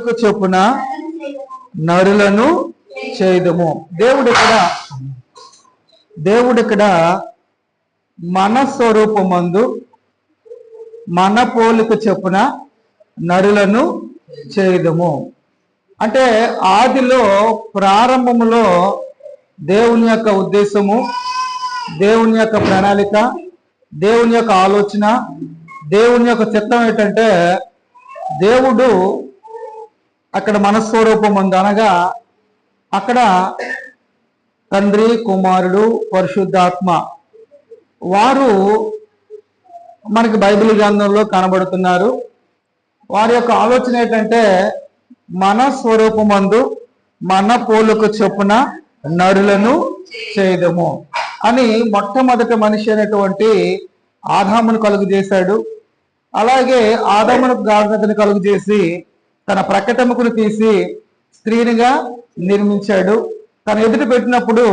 పోలిక చొప్పున నరులను చేయదము? దేవుడు ఇక్కడ దేవుడు ఇక్కడ మన స్వరూపమందు మన పోలిక చొప్పున నరులను చేయదము. అంటే ఆదిలో ప్రారంభములో దేవుని యొక్క ఉద్దేశము దేవుని యొక్క ప్రణాళిక దేవుని యొక్క ఆలోచన దేవుని యొక్క చిత్తం ఏంటంటే దేవుడు అక్కడ మనస్వరూపం ఉంది అనగా అక్కడ తండ్రి కుమారుడు పరిశుద్ధాత్మ. వారు మనకి బైబిల్ గ్రంథంలో కనబడుతున్నారు. వారి యొక్క ఆలోచన ఏంటంటే మన స్వరూపమందు మన పోలుకు చొప్పున నరులను చేయదము అని మొట్టమొదటి మనిషి అనేటువంటి ఆదామును కలుగు చేశాడు. అలాగే ఆదామును గాఢతను కలుగు చేసి తన ప్రకటముకును తీసి స్త్రీనిగా నిర్మించాడు. తన ఎదుట పెట్టినప్పుడు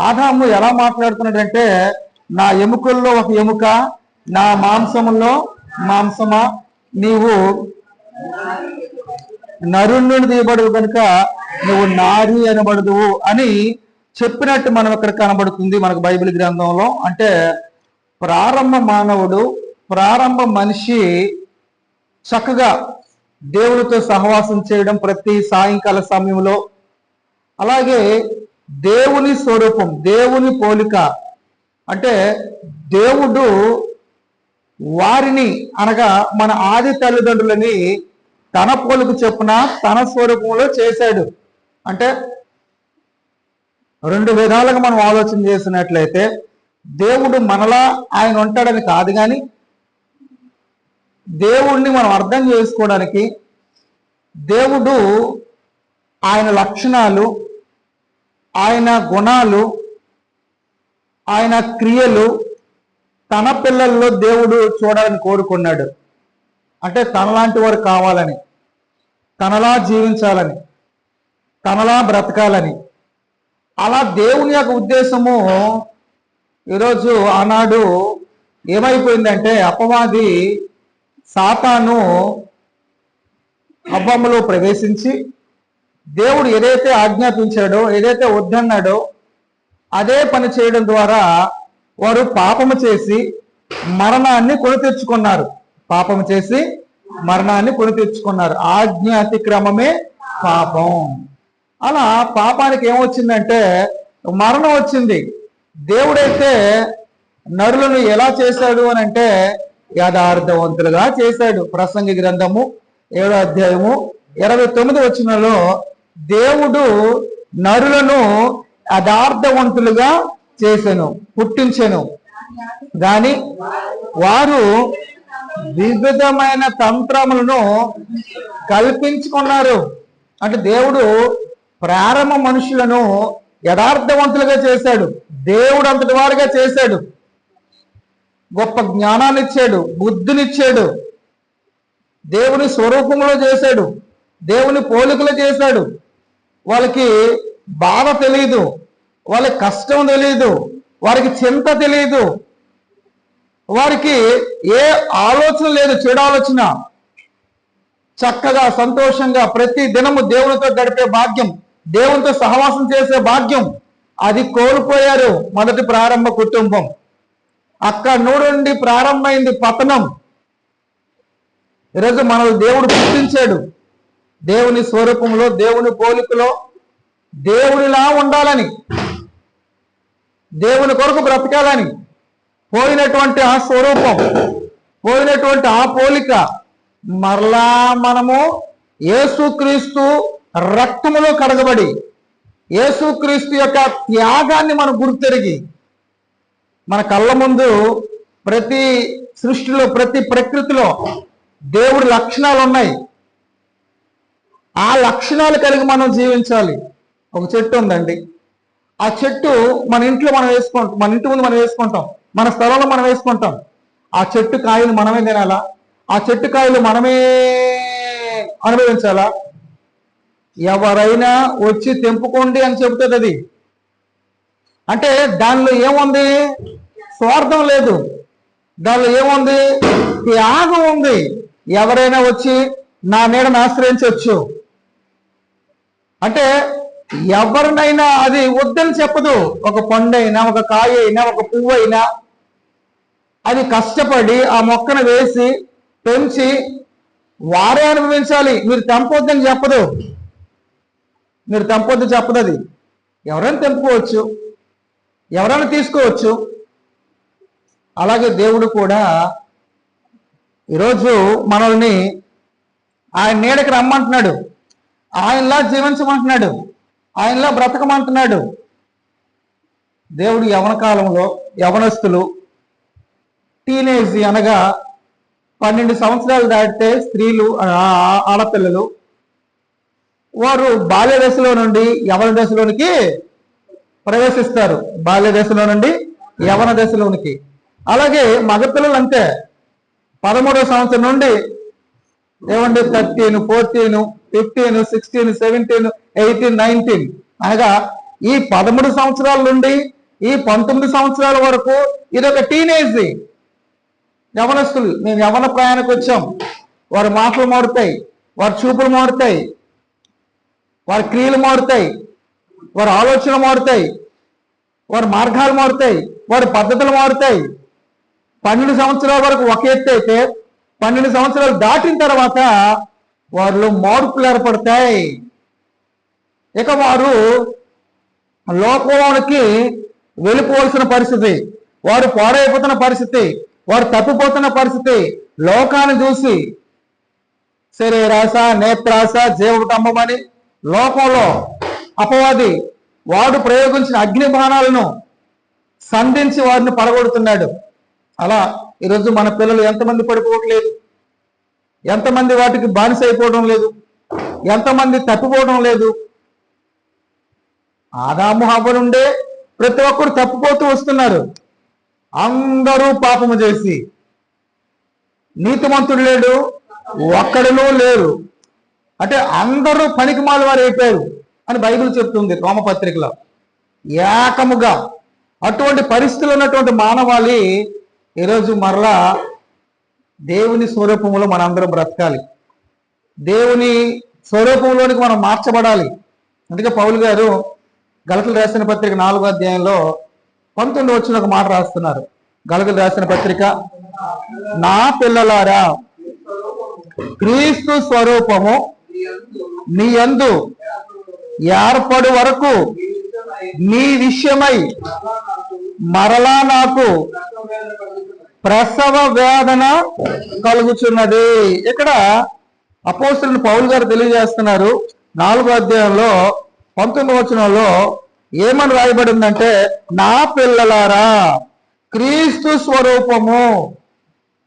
ఆదాము ఎలా మాట్లాడుతున్నాడంటే నా ఎముకల్లో ఒక ఎముక నా మాంసములో మాంసమా? నీవు నరుణ్ణి తీయబడవు కనుక నువ్వు నారి అనబడదువు అని చెప్పినట్టు మనం ఇక్కడ కనబడుతుంది మనకు బైబిల్ గ్రంథంలో. అంటే ప్రారంభ మానవుడు ప్రారంభ మనిషి చక్కగా దేవుడితో సహవాసం చేయడం ప్రతి సాయంకాల సమయంలో. అలాగే దేవుని స్వరూపం దేవుని పోలిక. అంటే దేవుడు వారిని అనగా మన ఆది తల్లిదండ్రులని తన పోలిక చెప్పున తన స్వరూపంలో చేశాడు. అంటే రెండు విధాలుగా మనం ఆలోచన చేసినట్లయితే దేవుడు మనలా ఆయన ఉంటాడని కాదు కానీ దేవుణ్ణి మనం అర్థం చేసుకోవడానికి దేవుడు ఆయన లక్షణాలు ఆయన గుణాలు ఆయన క్రియలు తన పిల్లల్లో దేవుడు చూడాలని కోరుకున్నాడు. అంటే తనలాంటి వారు కావాలని తనలా జీవించాలని తనలా బ్రతకాలని. అలా దేవుని యొక్క ఉద్దేశము ఈరోజు ఆనాడు ఏమైపోయిందంటే అపవాది సాతాను అవ్వమ్మలో ప్రవేశించి దేవుడు ఏదైతే ఆజ్ఞాపించాడో ఏదైతే వద్దన్నాడో అదే పని చేయడం ద్వారా వారు పాపము చేసి మరణాన్ని కొని తెచ్చుకున్నారు. పాపము చేసి మరణాన్ని కొని తెచ్చుకున్నారు. ఆజ్ఞ అతిక్రమమే పాపం. అలా పాపానికి ఏమొచ్చిందంటే మరణం వచ్చింది. దేవుడైతే నరులను ఎలా చేశాడు అని అంటే యథార్థవంతులుగా చేశాడు. ప్రసంగి గ్రంథము ఏడో అధ్యాయము ఇరవై తొమ్మిది వచ్చినలో దేవుడు నరులను యథార్థవంతులుగా చేశాను పుట్టించాను. గాని వారు వివిధమైన తంత్రములను కల్పించుకున్నారు. అంటే దేవుడు ప్రారంభ మనుషులను యథార్థవంతులుగా చేశాడు. దేవుడు అంతటి వారుగా చేశాడు. గొప్ప జ్ఞానాన్ని ఇచ్చాడు బుద్ధినిచ్చాడు. దేవుని స్వరూపంలో చేశాడు దేవుని పోలికలు చేశాడు. వాళ్ళకి బాధ తెలియదు వాళ్ళకి కష్టం తెలియదు వారికి చింత తెలియదు వారికి ఏ ఆలోచన లేదు చెడు ఆలోచన. చక్కగా సంతోషంగా ప్రతి దినము దేవునితో గడిపే భాగ్యం దేవునితో సహవాసం చేసే భాగ్యం. అది కోల్పోయారు మొదటి ప్రారంభ కుటుంబం. అక్కడ నుండి ప్రారంభమైంది పతనం. ఈరోజు మనల్ని దేవుడు పుట్టించాడు దేవుని స్వరూపంలో దేవుని పోలికలో దేవునిలా ఉండాలని దేవుని కొరకు బ్రతకాలని పోయినటువంటి ఆ స్వరూపం పోయినటువంటి ఆ పోలిక మరలా మనము యేసుక్రీస్తు రక్తములో కడగబడి యేసుక్రీస్తు యొక్క త్యాగాన్ని మనం గుర్తెరిగి మన కళ్ళ ముందు ప్రతి సృష్టిలో ప్రతి ప్రకృతిలో దేవుడి లక్షణాలు ఉన్నాయి. ఆ లక్షణాలు కలిగి మనం జీవించాలి. ఒక చెట్టు ఉందండి. ఆ చెట్టు మన ఇంట్లో మనం వేసుకుంటాం. మన ఇంటి ముందు మనం వేసుకుంటాం. మన స్థలంలో మనం వేసుకుంటాం. ఆ చెట్టు కాయలు మనమే తినాలా? ఆ చెట్టు కాయలు మనమే అనుభవించాలా? ఎవరైనా వచ్చి తెంపుకోండి అని చెబుతుంది అది. అంటే దానిలో ఏముంది? స్వార్థం లేదు. దానిలో ఏముంది? త్యాగం ఉంది. ఎవరైనా వచ్చి నా నీడను ఆశ్రయించవచ్చు అంటే ఎవరినైనా అది వద్దని చెప్పదు. ఒక పండైనా ఒక కాయ అయినా ఒక పువ్వు అయినా అది కష్టపడి ఆ మొక్కను వేసి పెంచి వారే అనుభవించాలి. మీరు తెంపొద్దని చెప్పదు. మీరు తెంపొద్దు చెప్పదు అది ఎవరైనా తెంపుకోవచ్చు. ఎవరైనా తీసుకోవచ్చు. అలాగే దేవుడు కూడా ఈరోజు మనల్ని ఆయన నీడకి రమ్మంటున్నాడు. ఆయనలా జీవించమంటున్నాడు. ఆయనలా బ్రతకమంటున్నాడు. దేవుడు యవన కాలంలో యవనస్తులు టీనేజ్ అనగా పన్నెండు సంవత్సరాలు దాటితే స్త్రీలు ఆడపిల్లలు వారు బాల్య దశలో నుండి యవన దశలోనికి ప్రవేశిస్తారు బాల్య దశలో నుండి యవన దశలోనికి. అలాగే మగపిల్లలు అంతే పదమూడవ సంవత్సరం నుండి ఏమండి thirteen fourteen fifteen sixteen seventeen eighteen nineteen. అనగా ఈ పదమూడు సంవత్సరాల నుండి ఈ పంతొమ్మిది సంవత్సరాల వరకు ఇది ఒక టీనేజ్. యవనస్తులు మేము యవన ప్రయాణకు వచ్చాం. వారి మాటలు మారుతాయి వారి చూపులు మారుతాయి వారి క్రియలు మారుతాయి. వారి ఆలోచనలు మారుతాయి. వారి మార్గాలు మారుతాయి. వారి పద్ధతులు మారుతాయి. పన్నెండు సంవత్సరాల వరకు ఒక ఎత్తు అయితే పన్నెండు సంవత్సరాలు దాటిన తర్వాత వారిలో మార్పులు ఏర్పడతాయి. ఇక వారు లోకంలోనికి వెళ్ళిపోవలసిన పరిస్థితి వారు పాడైపోతున్న పరిస్థితి వారు తప్పిపోతున్న పరిస్థితి లోకాన్ని చూసి శరీరాశ నేత్రాశ జీవటమ్మమని లోకంలో అపవాది వాడు ప్రయోగించిన అగ్ని బాణాలను సంధించి వారిని పడగొడుతున్నాడు. అలా ఈరోజు మన పిల్లలు ఎంతమంది పడిపోవట్లేదు? ఎంతమంది వాటికి బానిస అయిపోవడం లేదు? ఎంతమంది తప్పిపోవడం లేదు? ఆదాము హవ్వ నుండే ప్రతి ఒక్కరు తప్పిపోతూ వస్తున్నారు. అందరూ పాపము చేసి. నీతిమంతుడు లేడు ఒక్కడనూ లేరు. అంటే అందరూ పనికి వారు అయిపోయారు అని బైబిల్ చెప్తుంది రోమపత్రికలో. ఏకముగా అటువంటి పరిస్థితులు ఉన్నటువంటి మానవాళి ఈరోజు మరలా దేవుని స్వరూపంలో మనందరం బ్రతకాలి. దేవుని స్వరూపంలోనికి మనం మార్చబడాలి. అందుకే పౌలు గారు గలకలు రాసిన పత్రిక నాలుగో అధ్యాయంలో పంతొమ్మిది వచ్చిన ఒక మాట రాస్తున్నారు. గలకలు రాసిన పత్రిక నా పిల్లలారా క్రీస్తు స్వరూపము నీ యందు ఏర్పడు వరకు నీ విషయమై మరలా నాకు ప్రసవ వేదన కలుగుచున్నది. ఇక్కడ అపోస్తులను పౌల్ గారు తెలియజేస్తున్నారు. నాలుగో అధ్యాయంలో పంతొమ్మిది వచనంలో ఏమని రాయబడిందంటే నా పిల్లలారా క్రీస్తు స్వరూపము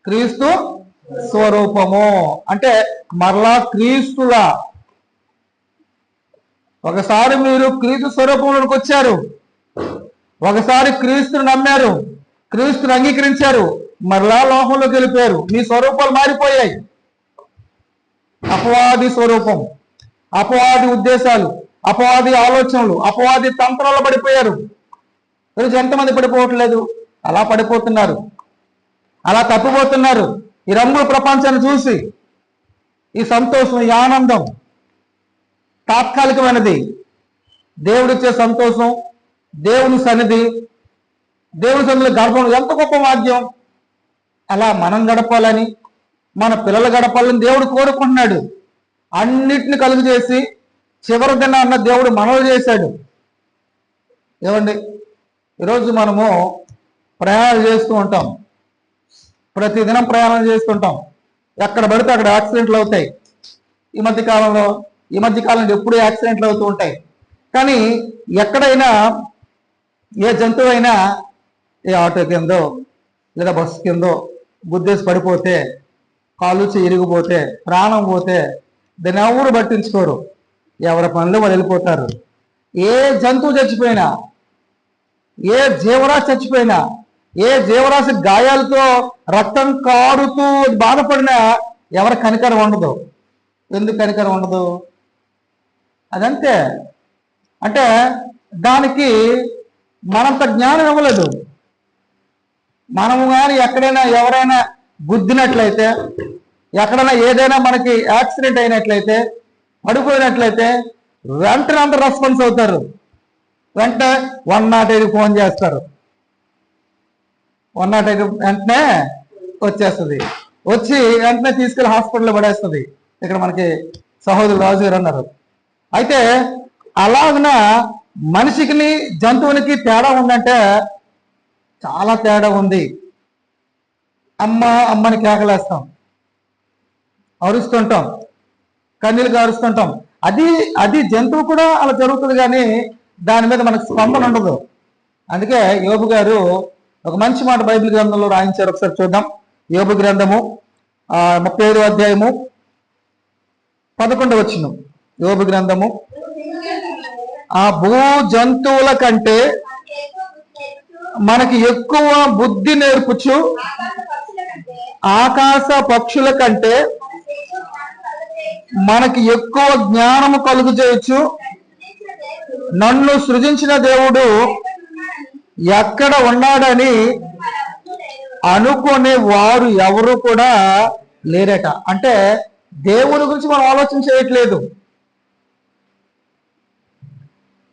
క్రీస్తు స్వరూపము. అంటే మరలా క్రీస్తులా ఒకసారి మీరు క్రీస్తు స్వరూపంలోకి వచ్చారు. ఒకసారి క్రీస్తుని నమ్మారు. క్రీస్తుని అంగీకరించారు. మరలా లోకంలోకి వెళ్ళిపోయారు. మీ స్వరూపాలు మారిపోయాయి. అపవాది స్వరూపం అపవాది ఉద్దేశాలు అపవాది ఆలోచనలు అపవాది తంత్రాలు పడిపోయారు. ఈరోజు ఎంతమంది పడిపోవట్లేదు? అలా పడిపోతున్నారు. అలా తప్పిపోతున్నారు. ఈ రంగుల ప్రపంచాన్ని చూసి ఈ సంతోషం ఈ ఆనందం తాత్కాలికమైనది. దేవుడిచ్చే సంతోషం దేవుని సన్నిధి దేవుని సన్నిధి గడపడం ఎంత గొప్ప వాద్యం అలా మనం గడపాలని మన పిల్లలు గడపాలని దేవుడు కోరుకుంటున్నాడు. అన్నిటిని కలుగు చేసి చివరి దిన అన్న దేవుడు మనవి చేశాడు. ఏమండి? ఈరోజు మనము ప్రయాణాలు చేస్తూ ఉంటాం. ప్రతిదినం ప్రయాణం చేస్తుంటాం ఎక్కడ పడితే అక్కడ యాక్సిడెంట్లు అవుతాయి. ఈ మధ్య కాలంలో ఈ మధ్య కాలంలో ఎప్పుడూ యాక్సిడెంట్లు అవుతూ ఉంటాయి. కానీ ఎక్కడైనా ఏ జంతువు అయినా ఏ ఆటో కిందో లేదా బస్సు కిందో గుద్దేసి పడిపోతే కాలు చేయి ఇరిగిపోతే ప్రాణం పోతే దాన్ని ఎవరు పట్టించుకోరు. ఎవరి పనులు వాళ్ళు వెళ్ళిపోతారు. ఏ జంతువు చచ్చిపోయినా ఏ జీవరాశి చచ్చిపోయినా ఏ జీవరాశి గాయాలతో రక్తం కారుతూ బాధపడినా ఎవరి కనికరం ఉండదు. ఎందుకు కనికరం ఉండదు? అదంతే. అంటే దానికి మనంత జ్ఞానం ఇవ్వలేదు. మనము కానీ ఎక్కడైనా ఎవరైనా గుద్దినట్లయితే ఎక్కడైనా ఏదైనా మనకి యాక్సిడెంట్ అయినట్లయితే పడిపోయినట్లయితే వెంటనే అంత రెస్పాన్స్ అవుతారు. వెంట వన్ నాట్ ఐదు ఫోన్ చేస్తారు. వన్ నాట్ ఐదు వెంటనే వచ్చేస్తుంది. వచ్చి వెంటనే తీసుకెళ్ళి హాస్పిటల్లో పడేస్తుంది. ఇక్కడ మనకి సహోదరు రాజు గారు అన్నారు. అయితే అలాగన మనిషికి జంతువునికి తేడా ఉందంటే చాలా తేడా ఉంది. అమ్మ అమ్మని కేకలేస్తాం. అరుస్తుంటాం. కన్నీళ్ళు అరుస్తుంటాం అది అది జంతువు కూడా అలా జరుగుతుంది కానీ దాని మీద మనకు స్పందన ఉండదు. అందుకే యోబు గారు ఒక మంచి మాట బైబిల్ గ్రంథంలో రాయించారు. ఒకసారి చూద్దాం. యోబు గ్రంథము ముప్పై అధ్యాయము పదకొండు వచ్చినాం యోబు గ్రంథము. ఆ భూ జంతువుల కంటే మనకి ఎక్కువ బుద్ధి నేర్పుచు ఆకాశ పక్షుల కంటే మనకి ఎక్కువ జ్ఞానము కలుగు చేయొచ్చు నన్ను సృజించిన దేవుడు ఎక్కడ ఉన్నాడని అనుకునే వారు ఎవరు కూడా లేరట. అంటే దేవుని గురించి మనం ఆలోచన చేయట్లేదు.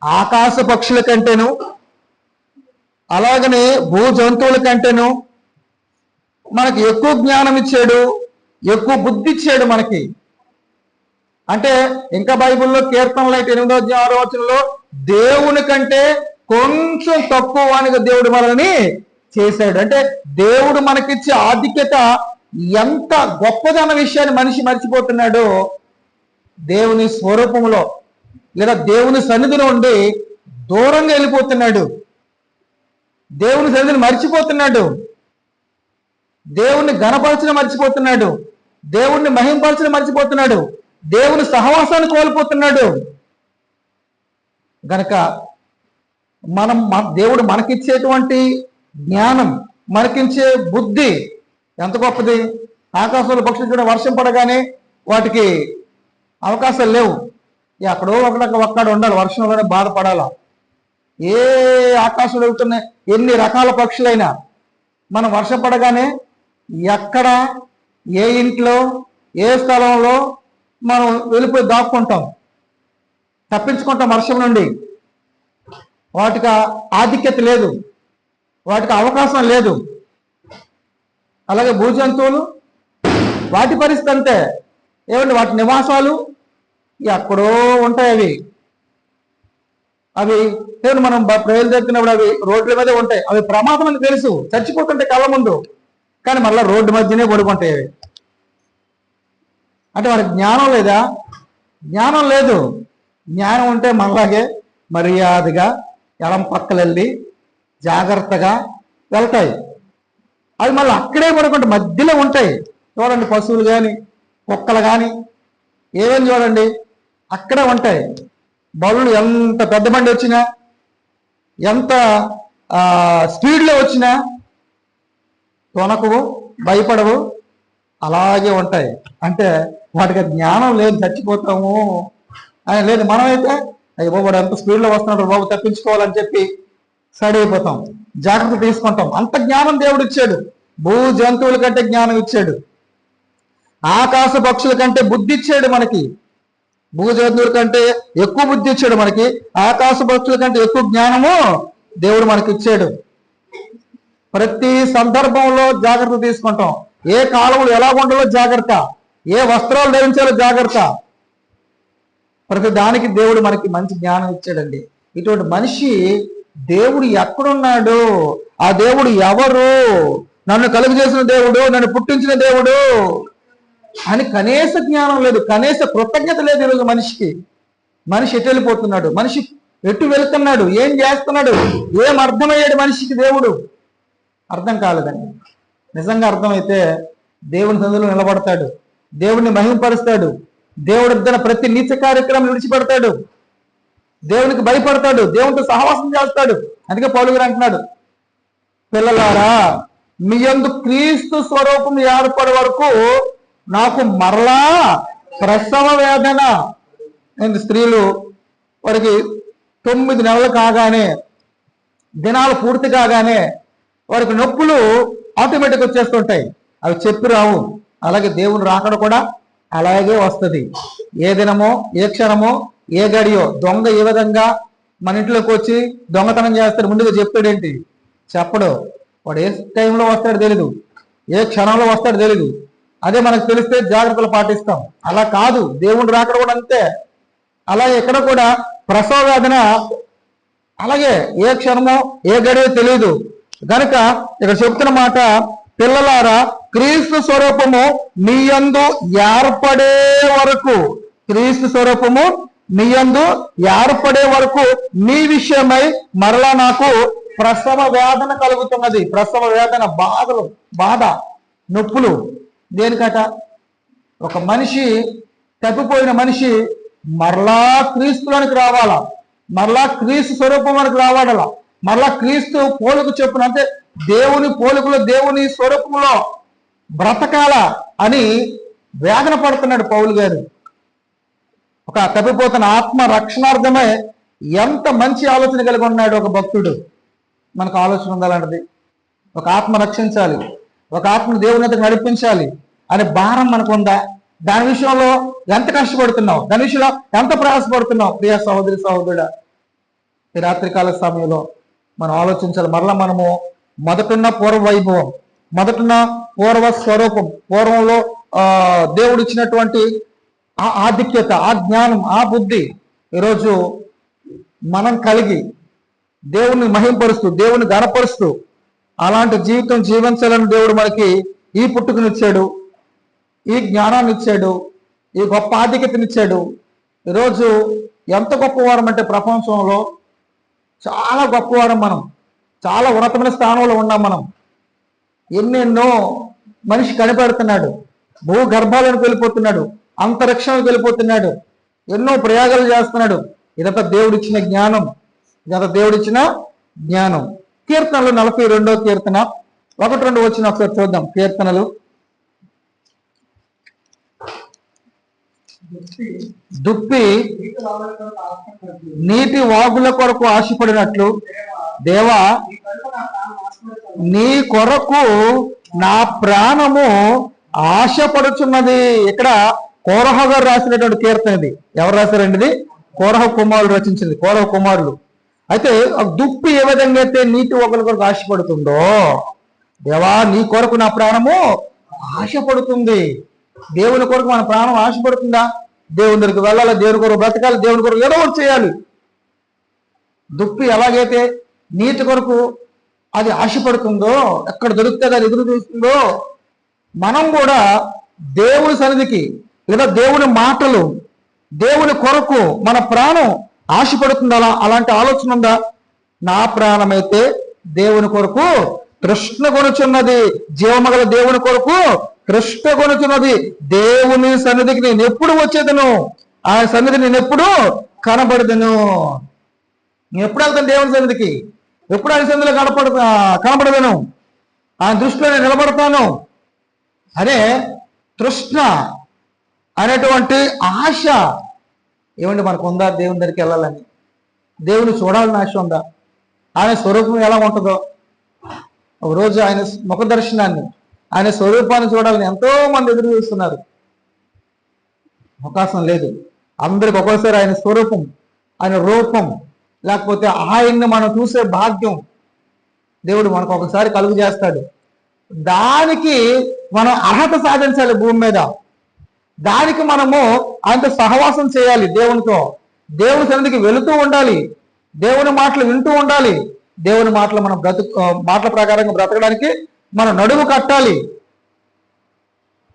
ఆకాశ పక్షుల కంటేను అలాగనే భూ జంతువుల కంటేను మనకి ఎక్కువ జ్ఞానం ఇచ్చాడు ఎక్కువ బుద్ధి ఇచ్చాడు మనకి. అంటే ఇంకా బైబిల్లో కీర్తనలు అయితే ఎనిమిదో అధ్యాయం దేవుని కంటే కొంచెం తక్కువ వానిగా దేవుడు మనల్ని చేశాడు. అంటే దేవుడు మనకిచ్చే ఆధిక్యత ఎంత గొప్పదన్న విషయాన్ని మనిషి మర్చిపోతున్నాడో దేవుని స్వరూపంలో లేదా దేవుని సన్నిధిలో ఉండి దూరంగా వెళ్ళిపోతున్నాడు. దేవుని సన్నిధిని మర్చిపోతున్నాడు. దేవుణ్ణి గణపరచడం మర్చిపోతున్నాడు. దేవుణ్ణి మహింపరచడం మర్చిపోతున్నాడు. దేవుని సహవాసాన్ని కోల్పోతున్నాడు. గనక మనం దేవుడు మనకిచ్చేటువంటి జ్ఞానం మనకించే బుద్ధి ఎంత గొప్పది? ఆకాశంలో పక్షులు వర్షం పడగానే వాటికి అవకాశాలు లేవు. ఎక్కడో ఒకడ ఒక్కడ ఉండాలి వర్షంలోనే బాధపడాలా? ఏ ఆకాశం వెళ్తున్నాయి? ఎన్ని రకాల పక్షులైనా. మనం వర్షం పడగానే ఎక్కడ ఏ ఇంట్లో ఏ స్థలంలో మనం వెళ్ళిపోయి దాక్కుంటాం. తప్పించుకుంటాం వర్షం నుండి. వాటికి ఆధిక్యత లేదు. వాటికి అవకాశం లేదు. అలాగే భూజంతువులు వాటి పరిస్థితి అంతే. ఏమండి వాటి నివాసాలు ఎక్కడో ఉంటాయి అవి. అవి ఏమండి మనం ప్రజలు బయలుదేరుతున్నప్పుడు అవి రోడ్ల మీద ఉంటాయి. అవి ప్రమాదం అని తెలుసు. చచ్చిపోతుంటే కళ్ళ ముందు. కానీ మళ్ళీ రోడ్డు మధ్యనే పడుకుంటాయి అవి. అంటే వారికి జ్ఞానం లేదా? జ్ఞానం లేదు. జ్ఞానం ఉంటే మనలాగే మర్యాదగా ఎడం పక్కలెళ్ళి జాగ్రత్తగా వెళ్తాయి. అవి మళ్ళీ అక్కడే పడుకుంటే మధ్యలో ఉంటాయి. చూడండి పశువులు కానీ కుక్కలు కానీ ఏమేమి చూడండి? అక్కడే ఉంటాయి. బళ్ళు ఎంత పెద్ద బండి వచ్చినా ఎంత స్పీడ్లో వచ్చినా తొనకవు భయపడవు అలాగే ఉంటాయి. అంటే వాటికి జ్ఞానం లేదు చచ్చిపోతాము. అని లేదు మనమైతే అయ్యో బాబు వాడు ఎంత స్పీడ్లో వస్తున్నాడు బాబు తప్పించుకోవాలని చెప్పి సైడ్ అయిపోతాం. జాగ్రత్త తీసుకుంటాం. అంత జ్ఞానం దేవుడు ఇచ్చాడు. భూ జంతువుల కంటే జ్ఞానం ఇచ్చాడు. ఆకాశ పక్షుల కంటే బుద్ధి ఇచ్చాడు మనకి. భూ కంటే ఎక్కువ బుద్ధి ఇచ్చాడు మనకి ఆకాశ పక్షుల కంటే ఎక్కువ జ్ఞానము దేవుడు మనకి ఇచ్చాడు. ప్రతి సందర్భంలో జాగ్రత్త తీసుకుంటాం. ఏ కాలంలో ఎలా ఉండాలో జాగ్రత్త. ఏ వస్త్రాలు ధరించాలో జాగ్రత్త. ప్రతి దానికి దేవుడు మనకి మంచి జ్ఞానం ఇచ్చాడండి. ఇటువంటి మనిషి దేవుడు ఎక్కడున్నాడు? ఆ దేవుడు ఎవరు? నన్ను కలుగు చేసిన దేవుడు నన్ను పుట్టించిన దేవుడు. అని కనీస జ్ఞానం లేదు కనీస కృతజ్ఞత లేదు ఈరోజు మనిషికి. మనిషి ఎటు వెళ్ళిపోతున్నాడు? మనిషి ఎటు వెళ్తున్నాడు? ఏం చేస్తున్నాడు? ఏం అర్థమయ్యాడు మనిషికి దేవుడు? అర్థం కాలేదండి. నిజంగా అర్థమైతే దేవుని సందులో నిలబడతాడు. దేవుడిని మహిమపరుస్తాడు దేవుడు ఇద్దరు ప్రతి నీచ కార్యక్రమం విడిచిపెడతాడు. దేవునికి భయపడతాడు. దేవునితో సహవాసం చేస్తాడు. అందుకే పౌలుగారు అంటున్నాడు పిల్లలారా మీ యందు క్రీస్తు స్వరూపం ఏర్పడే వరకు నాకు మరలా ప్రసవ వేదన. స్త్రీలు వారికి తొమ్మిది నెలలు కాగానే దినాలు పూర్తి కాగానే వారికి నొప్పులు ఆటోమేటిక్ వచ్చేస్తుంటాయి. అవి చెప్పి రావు. అలాగే దేవుని రాకడ కూడా అలాగే వస్తుంది. ఏ దినమో ఏ క్షణమో ఏ గడియో దొంగ ఏ విధంగా మన ఇంట్లోకి వచ్చి దొంగతనం చేస్తాడు ముందుగా చెప్పాడేంటి చెప్పడు. వాడు ఏ టైంలో వస్తాడో తెలీదు. ఏ క్షణంలో వస్తాడో తెలీదు. అదే మనకు తెలిస్తే జాగ్రత్తలు పాటిస్తాం. అలా కాదు. దేవుని రాకడ కూడా అంతే. అలా ఇక్కడ కూడా ప్రసవ వేదన అలాగే ఏ క్షణమో ఏ గడియో తెలియదు గనుక ఇక్కడ చెప్తున్న మాట పిల్లలారా క్రీస్తు స్వరూపము మీ యందు ఏర్పడే వరకు క్రీస్తు స్వరూపము మీ యందు ఏర్పడే వరకు మీ విషయమై మరలా నాకు ప్రసవ వేదన కలుగుతున్నది. ప్రసవ వేదన బాధలు బాధ నొప్పులు. దేనికట? ఒక మనిషి తప్పిపోయిన మనిషి మరలా క్రీస్తులోనికి రావాలా? మరలా క్రీస్తు స్వరూపంలోనికి రావాలా? మరలా క్రీస్తు పోలుకు చెప్పున అంటే దేవుని పోలుకులో దేవుని స్వరూపంలో బ్రతకాల అని వేదన పడుతున్నాడు పౌలు గారు. ఒక తప్పిపోతున్న ఆత్మ రక్షణార్థమే ఎంత మంచి ఆలోచన కలిగి ఉన్నాడు ఒక భక్తుడు. మనకు ఆలోచన ఉండాలంటది. ఒక ఆత్మ రక్షించాలి. ఒక ఆత్మ దేవుని నడిపించాలి. అనే భారం మనకు ఉందా? దాని విషయంలో ఎంత కష్టపడుతున్నావు? దాని విషయంలో ఎంత ప్రయాసపడుతున్నావు? ప్రియ సహోదరి సహోదరుడా ఈ రాత్రికాల సమయంలో మనం ఆలోచించాలి. మరలా మనము మొదటున్న పూర్వ వైభవం మొదటున్న పూర్వ స్వరూపం పూర్వంలో దేవుడు ఇచ్చినటువంటి ఆ ఆధిక్యత ఆ జ్ఞానం ఆ బుద్ధి ఈరోజు మనం కలిగి దేవుని మహింపరుస్తూ దేవుని గనపరుస్తూ అలాంటి జీవితం జీవించాలని దేవుడు మనకి ఈ పుట్టుకనిచ్చాడు. ఈ జ్ఞానాన్ని ఇచ్చాడు ఈ గొప్ప ఆధిక్యతనిచ్చాడు. ఈరోజు ఎంత గొప్పవారం అంటే ప్రపంచంలో చాలా గొప్పవారం మనం చాలా ఉన్నతమైన స్థానంలో ఉన్నాం మనం. ఎన్నెన్నో మనిషి కనిపెడుతున్నాడు భూగర్భాలను వెళ్ళిపోతున్నాడు అంతరిక్షంలోకి వెళ్ళిపోతున్నాడు ఎన్నో ప్రయోగాలు చేస్తున్నాడు. ఇదంతా దేవుడిచ్చిన జ్ఞానం ఇదంతా దేవుడిచ్చిన జ్ఞానం. కీర్తనలు నలభై రెండో కీర్తన ఒకటి రెండు వచ్చిన ఒకసారి చూద్దాం కీర్తనలు. దుప్పి నీటి వాగుల కొరకు ఆశపడినట్లు దేవా నీ కొరకు నా ప్రాణము ఆశపడుచున్నది. ఇక్కడ కోరహ గారు రాసినటువంటి కీర్తన ఇది. ఎవరు రాశారండి ఇది కోరహ కుమారుడు రచించింది. కోరహ కుమారుడు అయితే దుప్పి ఏ విధంగా అయితే నీటి ఒకరి కొరకు ఆశపడుతుందో దేవా నీ కొరకు నా ప్రాణము ఆశపడుతుంది. దేవుని కొరకు మన ప్రాణం ఆశపడుతుందా? దేవుని దగ్గరికి వెళ్ళాలి? దేవుని కొరకు బ్రతకాలి? దేవుని కొరకు ఏదో ఒకటి చేయాలి. దుప్పి ఎలాగైతే నీటి కొరకు అది ఆశపడుతుందో ఎక్కడ దొరికితే అది ఎదురు చూస్తుందో మనం కూడా దేవుని సన్నిధికి లేదా దేవుని మాటలు దేవుని కొరకు మన ప్రాణం ఆశపడుతుందా? అలా అలాంటి ఆలోచన ఉందా? నా ప్రాణమైతే దేవుని కొరకు కృష్ణ కొనుచున్నది జీవమగల దేవుని కొరకు కృష్ణ కొనుచున్నది దేవుని సన్నిధికి నేను ఎప్పుడు వచ్చేదను? ఆ సన్నిధి నేను ఎప్పుడు కనబడదను? నేను ఎప్పుడు వెళ్తాను దేవుని సన్నిధికి? ఎప్పుడు ఆయన సన్నిధిలో కనపడ కనబడదను? ఆయన దృష్టిలో నేను నిలబడతాను? అనే తృష్ణ అనేటువంటి ఆశ ఏమండి మనకు ఉందా? దేవుని దగ్గరికి వెళ్ళాలని. దేవుని చూడాలని ఆశ ఉందా? ఆయన స్వరూపం ఎలా ఉంటుందో? ఒక రోజు ఆయన ముఖ దర్శనాన్ని ఆయన స్వరూపాన్ని చూడాలని ఎంతో మంది ఎదురు చూస్తున్నారు. అవకాశం లేదు. అందరికి ఒక్కోసారి ఆయన స్వరూపం ఆయన రూపం లేకపోతే ఆయన్ని మనం చూసే భాగ్యం దేవుడు మనకు ఒకసారి కలుగు చేస్తాడు. దానికి మనం అర్హత సాధించాలి భూమి మీద. దానికి మనము ఆయనతో సహవాసం చేయాలి దేవునితో. దేవుని సన్నిధికి వెళుతూ ఉండాలి. దేవుని మాటలు వింటూ ఉండాలి. దేవుని మాటలు మనం బ్రతు మాటల ప్రకారంగా బ్రతకడానికి మనం నడుము కట్టాలి.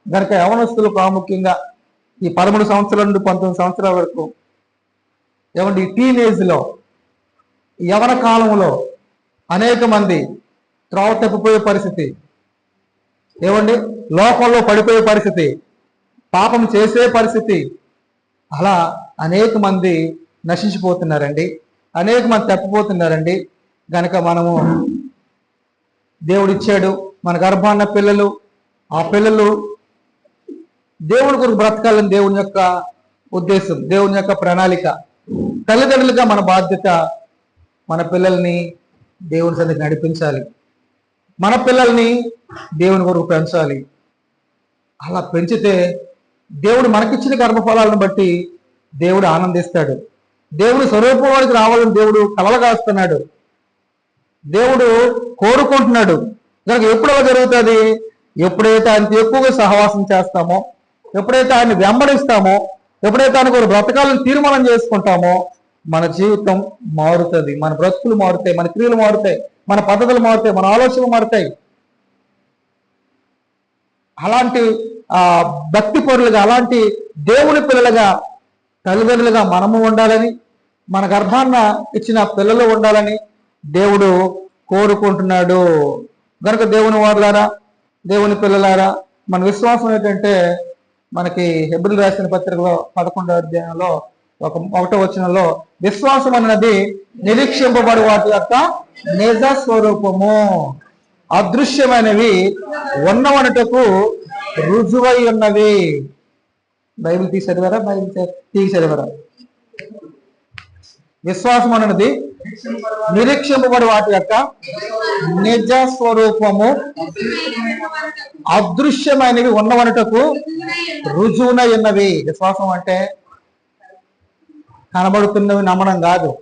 గనక యవనస్తులు ప్రాముఖ్యంగా ఈ పదమూడు సంవత్సరాల నుండి పంతొమ్మిది సంవత్సరాల వరకు ఏమంటే ఈ టీనేజ్లో యవన కాలంలో అనేక మంది త్రోవ తప్పిపోయే పరిస్థితి. ఏమండి లోకంలో పడిపోయే పరిస్థితి పాపం చేసే పరిస్థితి. అలా అనేక మంది నశించిపోతున్నారండి. అనేక మంది తప్పిపోతున్నారండి. గనక మనము దేవుడిచ్చాడు మన గర్భాన్న పిల్లలు ఆ పిల్లలు దేవుని కొరకు బ్రతకాలని దేవుని యొక్క ఉద్దేశం దేవుని యొక్క ప్రణాళిక. తల్లిదండ్రులుగా మన బాధ్యత మన పిల్లల్ని దేవుని సన్నిధికి నడిపించాలి. మన పిల్లల్ని దేవుని కొరకు పెంచాలి. అలా పెంచితే దేవుడు మనకిచ్చిన గర్భఫలాలను బట్టి దేవుడు ఆనందిస్తాడు. దేవుడు స్వరూపంలోకి రావాలని దేవుడు కలలుగాస్తున్నాడు దేవుడు కోరుకుంటున్నాడు. కనుక ఎప్పుడు అలా జరుగుతుంది? ఎప్పుడైతే ఆయనతో ఎక్కువగా సహవాసం చేస్తామో ఎప్పుడైతే ఆయన వెంబడిస్తామో ఎప్పుడైతే ఆయనకు ఒక బ్రతకాలను తీర్మానం చేసుకుంటామో మన జీవితం మారుతుంది. మన బ్రతుకులు మారుతాయి మన క్రియలు మారుతాయి మన పద్ధతులు మారుతాయి మన ఆలోచనలు మారుతాయి. అలాంటి ఆ భక్తి పరులుగా అలాంటి దేవుని పిల్లలుగా తల్లిదండ్రులుగా మనము ఉండాలని మన గర్భాన్న ఇచ్చిన పిల్లలు ఉండాలని దేవుడు కోరుకుంటున్నాడు. కనుక దేవుని వారులారా దేవుని పిల్లలారా మన విశ్వాసం ఏంటంటే మనకి హెబ్రిల్ రాసిన పత్రికలో పదకొండవ అధ్యాయంలో ఒక ఒకటో వచనంలో విశ్వాసం అన్నది నిరీక్షింపబడి వాటి యొక్క నిజ స్వరూపము. అదృశ్యమైనవి ఉన్నవనటకు రుజువై ఉన్నవి. బైబిల్ తీసి చదివారా? బైబిల్ తీ- తీసి చదివారా? విశ్వాసం అన్నది నిరీక్షింపబడి వాటి యొక్క నిజ స్వరూపము అదృశ్యమైనవి ఉన్నవనటకు రుజువునై ఉన్నవి విశ్వాసం అంటే కనబడుతున్నవి నమ్మడం కాదు.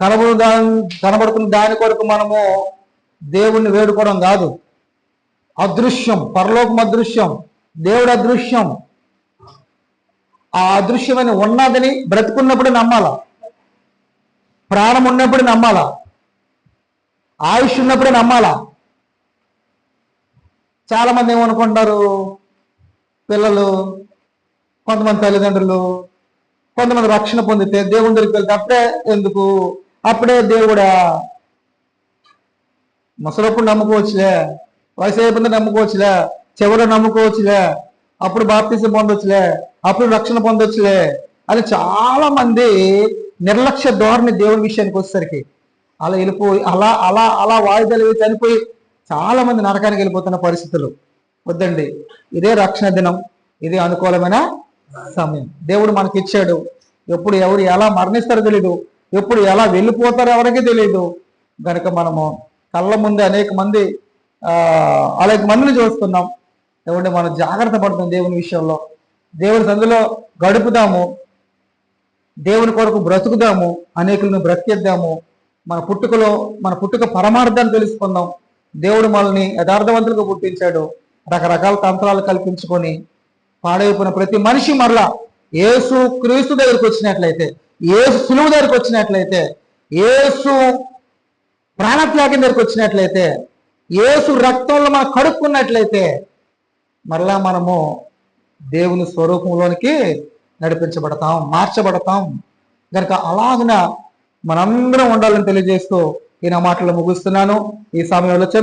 కనబడు దాని కనబడుతున్న దాని కొరకు మనము దేవుణ్ణి వేడుకోవడం కాదు. అదృశ్యం పరలోకం అదృశ్యం దేవుడు అదృశ్యం. ఆ అదృశ్యమని ఉన్నదని బ్రతుకున్నప్పుడు నమ్మాలా? ప్రాణం ఉన్నప్పుడు నమ్మాలా? ఆయుష్ ఉన్నప్పుడే నమ్మాలా? చాలా మంది ఏమనుకుంటారు పిల్లలు కొంతమంది తల్లిదండ్రులు కొంతమంది రక్షణ పొందితే దేవుని దగ్గరికి వెళ్తే అప్పుడే ఎందుకు? అప్పుడే దేవుడా ముసలప్పుడు నమ్ముకోవచ్చులే వయసు అయిపోయింది నమ్ముకోవచ్చులే చివరి నమ్ముకోవచ్చులే అప్పుడు బాప్తీసం పొందొచ్చులే అప్పుడు రక్షణ పొందొచ్చులే అని చాలా మంది నిర్లక్ష్య ధోరణి దేవుని విషయానికి వచ్చేసరికి అలా వెళ్ళిపోయి అలా అలా అలా వాయిదాలు వేసి చనిపోయి చాలా మంది నరకానికి వెళ్ళిపోతున్న పరిస్థితులు. వద్దండి. ఇదే రక్షణ దినం. ఇదే అనుకూలమైన సమయం. దేవుడు మనకి ఇచ్చాడు. ఎప్పుడు ఎవరు ఎలా మరణిస్తారో తెలియదు ఎప్పుడు ఎలా వెళ్ళిపోతారో ఎవరికి తెలియదు కనుక మనము కళ్ళ ముందే అనేక మంది అనేక మందిని చూస్తున్నాం. ఏమంటే మనం జాగ్రత్త పడుతుంది దేవుని విషయంలో. దేవుని సందులో గడుపుదాము దేవుని కొరకు బ్రతుకుదాము అనేకులను బ్రతికేద్దాము మన పుట్టుకలో మన పుట్టుక పరమార్థాన్ని తెలుసుకుందాం. దేవుడు మనల్ని యథార్థవంతులుగా పుట్టించాడు రకరకాల తంత్రాలు కల్పించుకొని పాడైపోయిన ప్రతి మనిషి మరలా యేసు క్రీస్తు దగ్గరికి వచ్చినట్లయితే ఏసు సులువు దగ్గరికి వచ్చినట్లయితే ఏసు ప్రాణత్యాగం దగ్గరికి వచ్చినట్లయితే ఏసు రక్తంలో మనం కడుక్కున్నట్లయితే మరలా మనము దేవుని స్వరూపంలోనికి నడిపించబడతాం మార్చబడతాం. కనుక అలాగున మనందరం ఉండాలని తెలియజేస్తూ ఈయన మాటలు ముగిస్తున్నాను. ఈ సమయంలో